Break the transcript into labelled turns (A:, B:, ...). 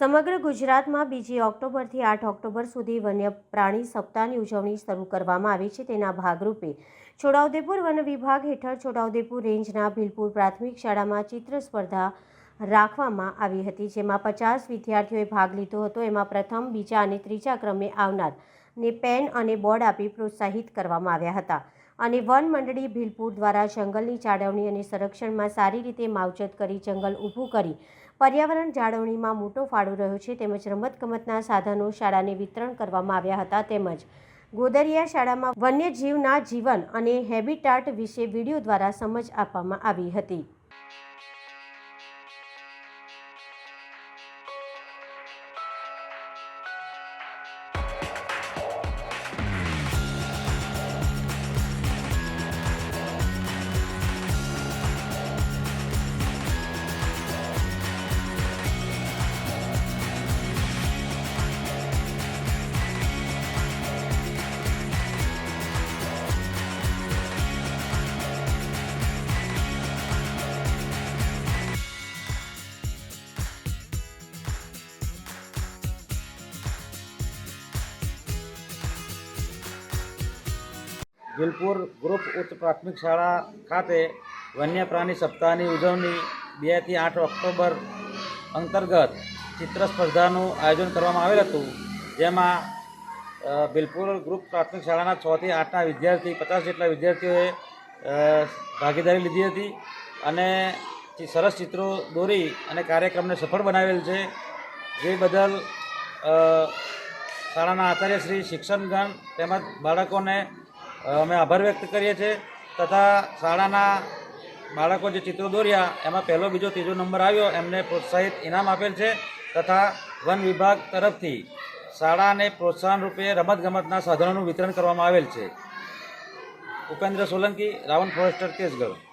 A: સમગ્ર ગુજરાતમાં બીજી ઓક્ટોબરથી આઠ ઓક્ટોબર સુધી વન્ય પ્રાણી સપ્તાહની ઉજવણી શરૂ કરવામાં આવી છે. તેના ભાગરૂપે છોટાઉદેપુર વન વિભાગ હેઠળ છોટાઉદેપુર રેન્જના ભીલપુર પ્રાથમિક શાળામાં ચિત્ર સ્પર્ધા રાખવામાં આવી હતી, જેમાં પચાસ વિદ્યાર્થીઓએ ભાગ લીધો હતો. એમાં પ્રથમ, બીજા અને ત્રીજા ક્રમે આવનાર ને પેન અને બોર્ડ આપી પ્રોત્સાહિત કરવામાં આવ્યા હતા. અને વન મંડળી ભીલપુર દ્વારા જંગલની જાળવણી અને સંરક્ષણમાં સારી રીતે માવજત કરી જંગલ ઊભું કરી પર્યાવરણ જાળવણીમાં મોટો ફાળો રહ્યો છે તેમજ રમતગમતના સાધનો શાળાને વિતરણ કરવામાં આવ્યા હતા તેમજ ગોદરિયા શાળામાં વન્યજીવના જીવન અને હેબિટાટ વિશે વીડિયો દ્વારા સમજ આપવામાં આવી હતી.
B: ભીલપુર ગ્રુપ ઉચ્ચ પ્રાથમિક શાળા ખાતે વન્ય પ્રાણી સપ્તાહની ઉજવણી બેથી આઠ ઓક્ટોબર અંતર્ગત ચિત્ર સ્પર્ધાનું આયોજન કરવામાં આવેલ હતું. જેમાં બિલપુર ગ્રુપ પ્રાથમિક શાળાના છથી આઠના વિદ્યાર્થી, પચાસ જેટલા વિદ્યાર્થીઓએ ભાગીદારી લીધી હતી અને સરસ ચિત્રો દોરી અને કાર્યક્રમને સફળ બનાવેલ છે. જે બદલ શાળાના આચાર્ય શ્રી શિક્ષણગણ તેમજ બાળકોને અમે આભાર વ્યક્ત કરીએ છીએ. તથા શાળાના બાળકો જે ચિત્રો દોર્યા, એમાં પહેલો બીજો ત્રીજો નંબર આવ્યો. એમને પ્રોત્સાહિત ઇનામ આપેલ છે. તથા વન વિભાગ તરફથી શાળાને પ્રોત્સાહન રૂપે રમતગમતના સાધનોનું વિતરણ કરવામાં આવેલ છે. ઉપેન્દ્ર સોલંકી, રાવણ ફોરેસ્ટર કેસગઢ